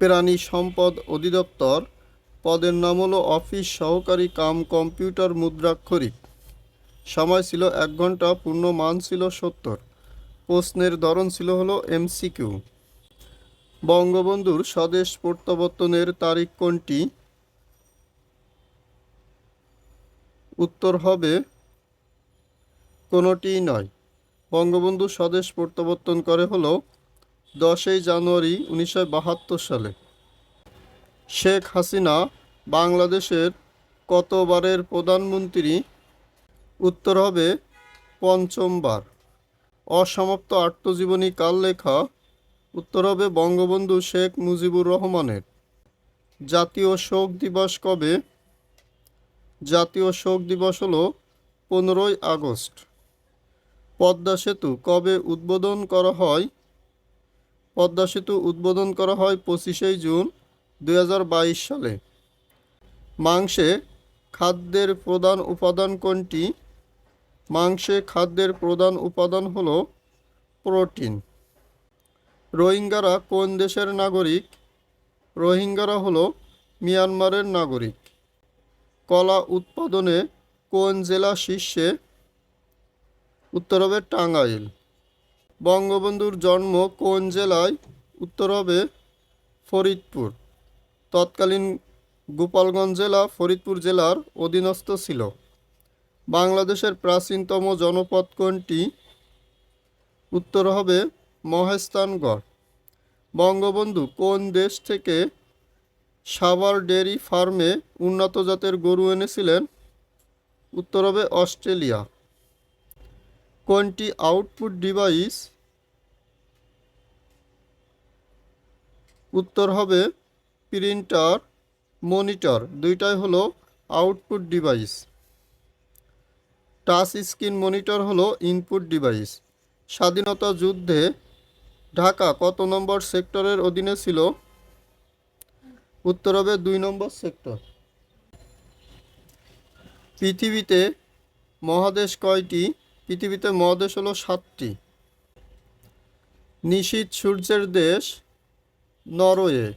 প্রাণী সম্পদ অধিদপ্তর। পদের নাম হলো অফিস সহকারী কাম কম্পিউটার মুদ্রাক্ষরিক সময় ছিল এক ঘণ্টা, পূর্ণ মান ছিল সত্তর। প্রশ্নের ধরন ছিল হলো এমসিকিউ। বঙ্গবন্ধুর স্বদেশ প্রত্যাবর্তনের তারিখ কোনটি? উত্তর হবে, কোনোটিই নয়। বঙ্গবন্ধু স্বদেশ প্রত্যাবর্তন করে হলো দশই জানুয়ারি উনিশশো বাহাত্তর সালে। শেখ হাসিনা বাংলাদেশের কতবারের প্রধানমন্ত্রী, উত্তর হবে পঞ্চমবার। অসমাপ্ত আত্মজীবনী কাল লেখা উত্তর হবে বঙ্গবন্ধু শেখ মুজিবুর রহমানের। জাতীয় শোক দিবস কবে? জাতীয় শোক দিবস হলো পনেরোই আগস্ট। পদ্মা সেতু কবে উদ্বোধন করা হয়? পদ্মা সেতু উদ্বোধন করা হয় পঁচিশে জুন দু হাজার বাইশ সালে। মাংসে খাদ্যের প্রধান উপাদান কোনটি? মাংসে খাদ্যের প্রধান উপাদান হলো প্রোটিন। রোহিঙ্গারা কোন দেশের নাগরিক? রোহিঙ্গারা হলো মিয়ানমারের নাগরিক। কলা উৎপাদনে কোন জেলা শীর্ষে? উত্তর হবে টাঙ্গাইল। বঙ্গবন্ধুর জন্ম কোন জেলায়? উত্তর হবে ফরিদপুর। তৎকালীন গোপালগঞ্জ জেলা ফরিদপুর জেলার অধীনস্থ ছিল। বাংলাদেশের প্রাচীনতম জনপদ কোনটি? উত্তর হবে মহেস্তানগড় বঙ্গবন্ধু কোন দেশ থেকে সাভার ডেয়ারি ফার্মে উন্নত জাতের গরু এনেছিলেন? উত্তর হবে অস্ট্রেলিয়া। কোনটি আউটপুট ডিভাইস? উত্তর হবে প্রিন্টার, মনিটর। দুইটাই হলো output device. Touch screen monitor হলো ইনপুট ডিভাইস। স্বাধীনতা যুদ্ধে ঢাকা কত নম্বর সেক্টরের অধীনে ছিল? উত্তর হবে দুই নম্বর সেক্টর। পৃথিবীতে মহাদেশ কয়টি? পৃথিবীতে মহাদেশ হলো সাতটি। নিশীত সূর্যের দেশ নরওয়ে।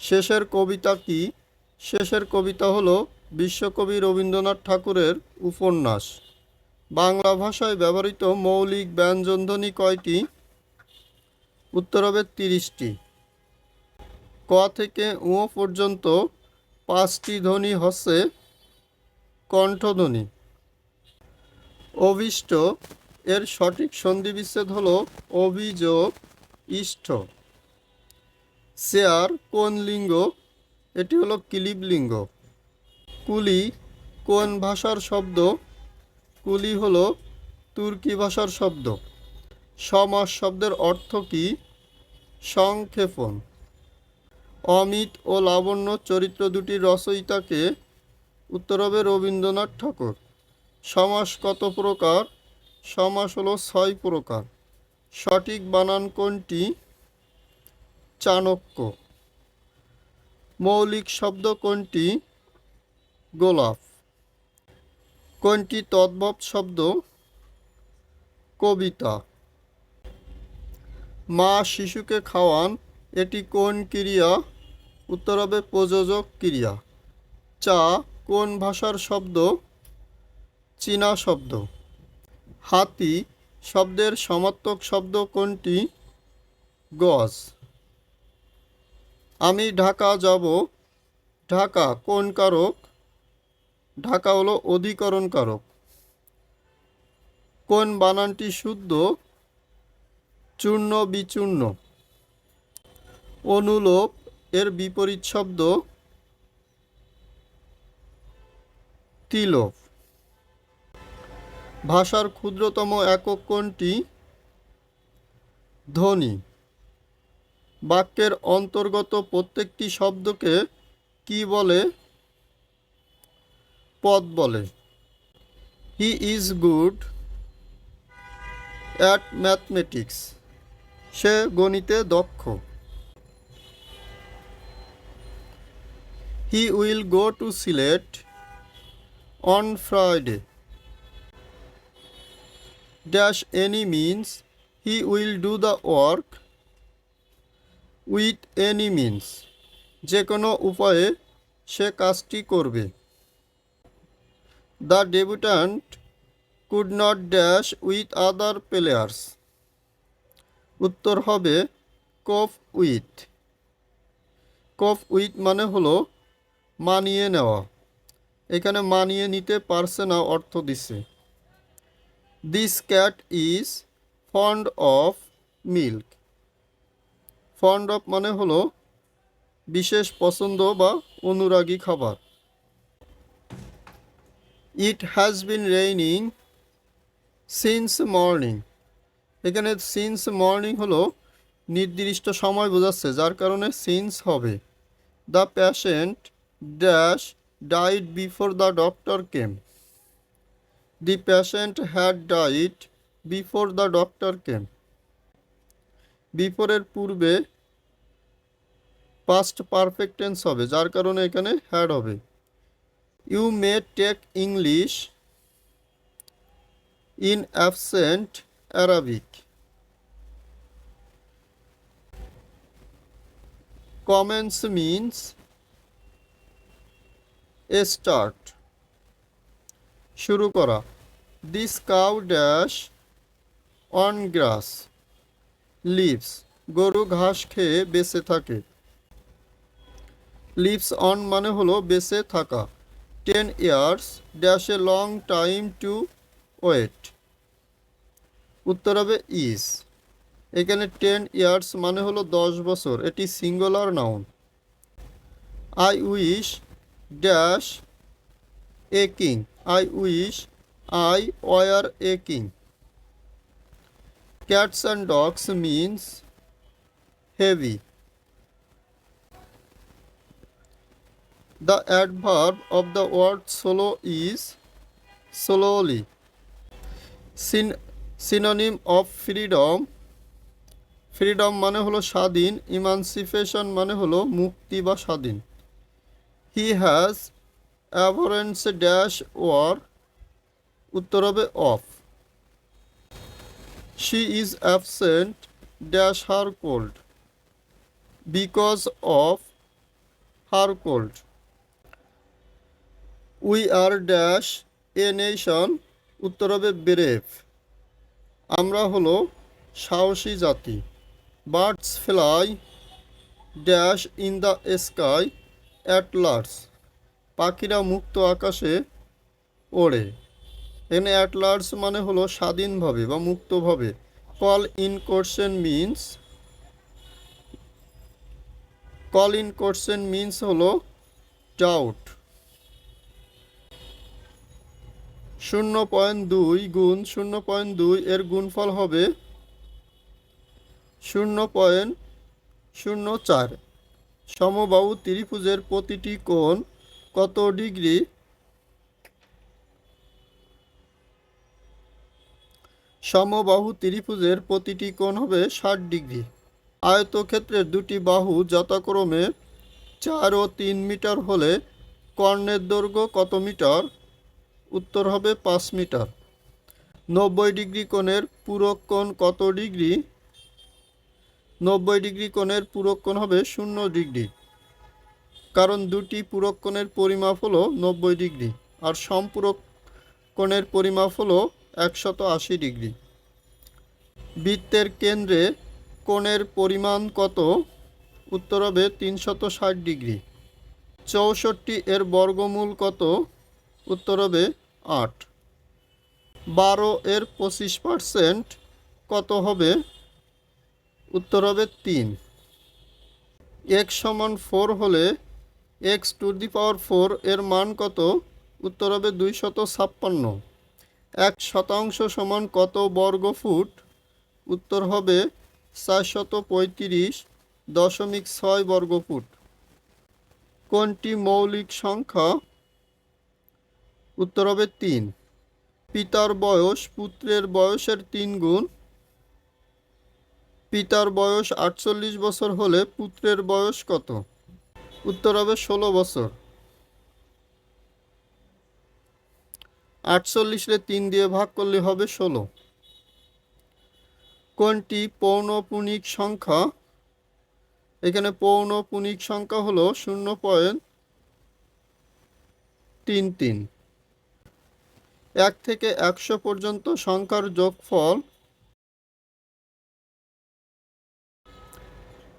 শেষের কবিতা কি? শেষের কবিতা হলো বিশ্বকবি রবীন্দ্রনাথ ঠাকুরের উপন্যাস। বাংলা ভাষায় ব্যবহৃত মৌলিক ব্যঞ্জনধ্বনি কয়টি? উত্তর হবে তিরিশটি। ক থেকে উ পর্যন্ত পাঁচটি ধ্বনি হচ্ছে কণ্ঠধ্বনি। অভিষ্ট। এর সঠিক সন্ধিবিচ্ছেদ হলো অভিযোগ ইষ্ট। চেয়ার কোন লিঙ্গ? এটি হলো কিলিব লিঙ্গ। কুলি কোন ভাষার শব্দ? কুলি হলো তুর্কি ভাষার শব্দ। সমাস শব্দের অর্থ কি? সংক্ষেপণ। অমিত ও লাবণ্য চরিত্র দুটির রচয়িতাকে উত্তর হবে রবীন্দ্রনাথ ঠাকুর। সমাস কত প্রকার? সমাস হলো ছয় প্রকার। সঠিক বানান কোনটি? চাণক্য। মৌলিক শব্দ কোনটি? গোলাপ। কোনটি তদ্ভব শব্দ? কবিতা। মা শিশুকে খাওয়ান, এটি কোন ক্রিয়া? উত্তর হবে প্রযোজক ক্রিয়া। চা কোন ভাষার শব্দ? চীনা শব্দ। হাতি শব্দের সমার্থক শব্দ কোনটি? গজ। আমি ঢাকা যাব। ঢাকা কোন কারক? ঢাকা হলো অধিকরণ কারক। কোন বানানটি শুদ্ধ? চূর্ণ বিচূর্ণ। অনুলোপ এর বিপরীত শব্দ। তিলোপ। ভাষার ক্ষুদ্রতম একক কোনটি ধ্বনি। বাক্যের অন্তর্গত প্রত্যেকটি শব্দকে কি বলে? পদ বলে। He is good at mathematics. সে গণিতে দক্ষ। He will go to Sylhet on Friday. Dash any means he will do the work with any means যে কোনো উপায়ে সে কাজটি করবে। The debutante could not dash with other players উত্তর হবে কফ উইথ কফ উইথ মানে হলো মানিয়ে নেওয়া। এখানে মানিয়ে নিতে পারছে না অর্থ দিছে this cat is fond of milk fond of মানে হলো বিশেষ পছন্দ বা অনুরাগী খাবার। It has been raining since morning এখানে সিন্স মর্নিং হলো নির্দিষ্ট সময় বোঝাচ্ছে, যার কারণে সিন্স হবে। The patient dash died before the doctor came the patient had died before the doctor came বিফোরের পূর্বে পাস্ট পারফেক্ট টেন্স হবে, যার কারণে এখানে হ্যাড হবে। You may take English in absent Arabic commence means a start শুরু করা। This cow dash on grass lives গরু ঘাস খেয়ে বেঁচে থাকে। লিভস অন মানে হলো বেঁচে থাকা। Ten years dash a long time to wait উত্তর হবে ইজ এখানে টেন ইয়ার্স মানে হলো দশ বছর। এটি singular noun I wish dash a king I wish I were a king cats and dogs means heavy The adverb of the word slow is slowly. Syn- synonym of freedom. Freedom মানে হলো স্বাধীন emancipation মানে হলো মুক্তি বা স্বাধীন। He has অ্যাভারেন্স dash war, উত্তর হবে of. She is absent, dash her cold. Because of her cold. We are dash a nation, উত্তর হবে ব্রেভ। আমরা হলো সাহসী জাতি। Birds fly, dash in the sky at large পাখিরা মুক্ত আকাশে ওড়ে। এখানে অ্যাট লার্জ মানে হলো স্বাধীনভাবে বা মুক্তভাবে। Call in question means call in question means হলো ডাউট শূন্য পয়েন্ট দুই গুণ শূন্য পয়েন্ট দুই এর গুণফল হবে শূন্য পয়েন্ট শূন্য চার। সমবাহু ত্রিভুজের প্রতিটি কোণ কত ডিগ্রি? সমবাহু ত্রিভুজের প্রতিটি কোণ হবে ষাট ডিগ্রি। আয়তক্ষেত্রের দুটি বাহু যথাক্রমে চার ও তিন মিটার হলে কর্ণের দৈর্ঘ্য কত মিটার? উত্তর হবে পাঁচ মিটার। নব্বই ডিগ্রি কোণের পূরক কোণ কত ডিগ্রি? নব্বই ডিগ্রি কোণের পূরক কোণ হবে শূন্য ডিগ্রি। কারণ দুটি পূরক কোণের পরিমাপ হলো নব্বই ডিগ্রি আর সম্পূরক কোণের পরিমাপ হলো একশত আশি ডিগ্রি। বৃত্তের কেন্দ্রে কোণের পরিমাণ কত? উত্তর হবে তিনশত ষাট ডিগ্রি। চৌষট্টি এর বর্গমূল কত? উত্তর হবে আট। বারো এর পঁচিশ পার্সেন্ট কত হবে? উত্তর হবে তিন। এক্স সমান ফোর হলে x to the power four এর মান কত? উত্তর হবে দুইশত ছাপ্পান্ন এক শতাংশ সমান কত বর্গ ফুট উত্তর হবে চারশত পঁয়ত্রিশ দশমিক ছয় বর্গ ফুট কোনটি মৌলিক সংখ্যা? উত্তর হবে তিন। পিতার বয়স পুত্রের বয়সের তিন গুণ। পিতার বয়স আটচল্লিশ বছর হলে পুত্রের বয়স কত? উত্তর হবে ষোলো বছর। আটচল্লিশে তিন দিয়ে ভাগ করলে হবে ষোলো। কোনটি পৌনপুনিক সংখ্যা? এখানে পৌনপুনিক সংখ্যা হলো শূন্য পয়েন্ট তিন তিন। এক থেকে একশো পর্যন্ত সংখ্যার যোগফল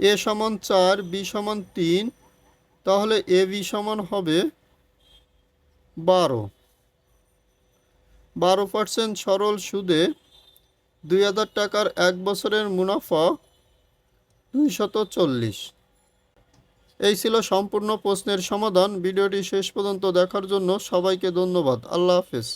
এ সমান চার, বি সমান তিন তাহলে এ বি সমান হবে বারো। বারো পার্সেন্ট সরল সুদে দুই হাজার টাকার এক বছরের মুনাফা দুইশত চল্লিশ। এই ছিল সম্পূর্ণ প্রশ্নের সমাধান। ভিডিওটি শেষ পর্যন্ত দেখার জন্য সবাইকে ধন্যবাদ। আল্লাহ হাফেজ।